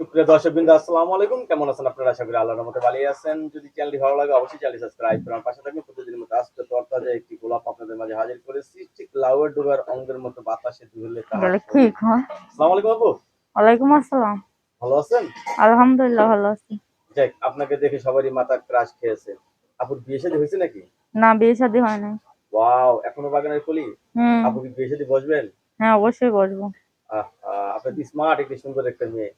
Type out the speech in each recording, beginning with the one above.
সুপ্রিয় দর্শক বিন্দু আসসালামু আলাইকুম। কেমন আছেন আপনারা? আশা করি আল্লাহর রহমতে ভালো আছেন। যদি চ্যানেলটি ভালো লাগে অবশ্যই চ্যানেলটি সাবস্ক্রাইব করুন পাশে থাকবেন। প্রতিদিনের মতো আজকে তরতাজা একটি গোলাপ আপনাদের মাঝে হাজির করেছি। ঠিক লাউয়ের ডুবার অঙ্গের মতো বাতাসে ঠিক হয় আসসালামু আলাইকুম আপু। ওয়ালাইকুম আসসালাম। ভালো আছেন? আলহামদুলিল্লাহ ভালো আছি। যাক আপনাকে দেখে সবারই মাথা ক্রাশ খেয়েছে। আপুর বিয়ে শাদী হয়েছে নাকি? না বিয়ে শাদী হয় নাই। ওয়াও এখনও বাগানের কলি? আপু কি বিয়ে শাদী বসবেন? হ্যাঁ অবশ্যই বসবো। আপনি স্মার্ট একটি সুন্দর একটা মেয়ে।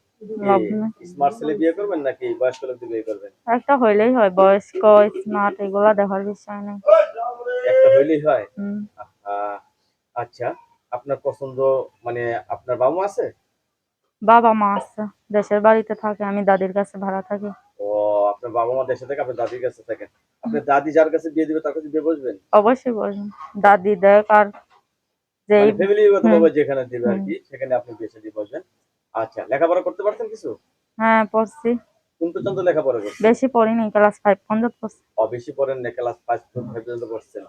লাভ নেই। স্মার্ট ছেলে বিয়ে করবেন নাকি বয়স্ক লোক বিয়ে করবেন? একটা হইলেই হয় বয়স্ক স্মার্ট এগুলা দেখার বিষয় নেই। একটা হইলেই হয়? আচ্ছা আপনার পছন্দ মানে আপনার বাবা মা আছে? বাবা মা আছে দেশের বাড়িতে থাকে আমি দাদির কাছে ভাড়া থাকি। ও আপনার বাবা মা দেশে থাকে আপনার দাদির কাছে থাকেন আপনার দাদি যার কাছে বিয়ে দিবে তার কাছে বিয়ে বসবেন? অবশ্যই বসবো। দাদি দেখ আর যেই ফ্যামিলি যেখানে দিবে আর কি সেখানে আপনি বিয়ে শাদী বসবেন। আচ্ছা লেখাপড়া করতে পারছেন কিছু? হ্যাঁ পড়ছি। কোন পর্যন্ত লেখাপড়া করছেন? বেশি পড়িনি ক্লাস ফাইভ পর্যন্ত পড়ছি। অ বেশি পড়েন না ক্লাস ফাইভ পর্যন্ত পড়ছেন।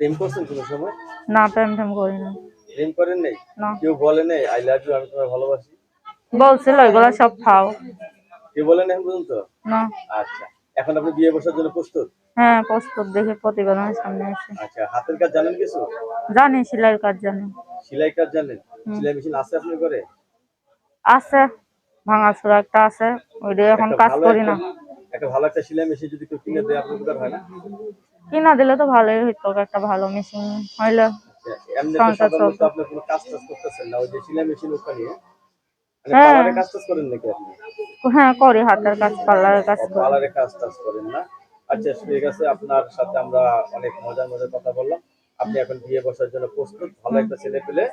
প্রেম করছেন কোনো সময়? না প্রেম টেম করি না। প্রেম করেন নেই? না। কেউ বলে নেই আই লাভ ইউ আমি তোমায় ভালোবাসি বলছিল এগুলা সব খাও। কেউ বলেন এখন পর্যন্ত? না। আচ্ছা এখন আপনি বিয়ে বসার জন্য প্রস্তুত? হ্যাঁ প্রস্তুত দেখে প্রতিবেদনের সামনে এসে। আচ্ছা হাতের কাজ জানেন কিছু? জানি সেলাইয়ের কাজ জানি। সেলাই কাজ জানেন? সেলাই মেশিন আছে আপনার ঘরে? আছে ভাঙাচোরা একটা আছে ওইটা এখন কাজ করি না। একটা- ভালো একটা সেলাই মেশিন যদি কেউ কিনে দেয় আপনার উপকার হয় না? কিনা দিলে তো ভালোই হইতো একটা ভালো মেশিন হইলে এমনি তো সাধারণত আপনি কোনো কাজ টাজ করতেছেন না ওই যে সেলাই মেশিন ওটা নিয়ে? মানে হ্যাঁ। কাজ টাজ করেন নাকি আপনি? হ্যাঁ করি হাতের কাজ পার্লারের কাজ করি। পার্লারে কাজ টাজ করেন না? আচ্ছা ঠিক আছে আপনার সাথে আমরা অনেক মজার মজার কথা বললাম। আপনি এখন বিয়ে বসার জন্য প্রস্তুত ভালো একটা ছেলে পেলে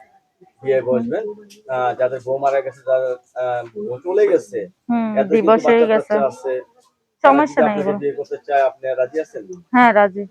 বিয়ে বসবেন। আহ, যাদের বউ মারা গেছে যাদের চলে গেছে। হয়ে গেছে। সমস্যা নাই বিয়ে করতে চায় আপনি রাজি আছেন? হ্যাঁ রাজি।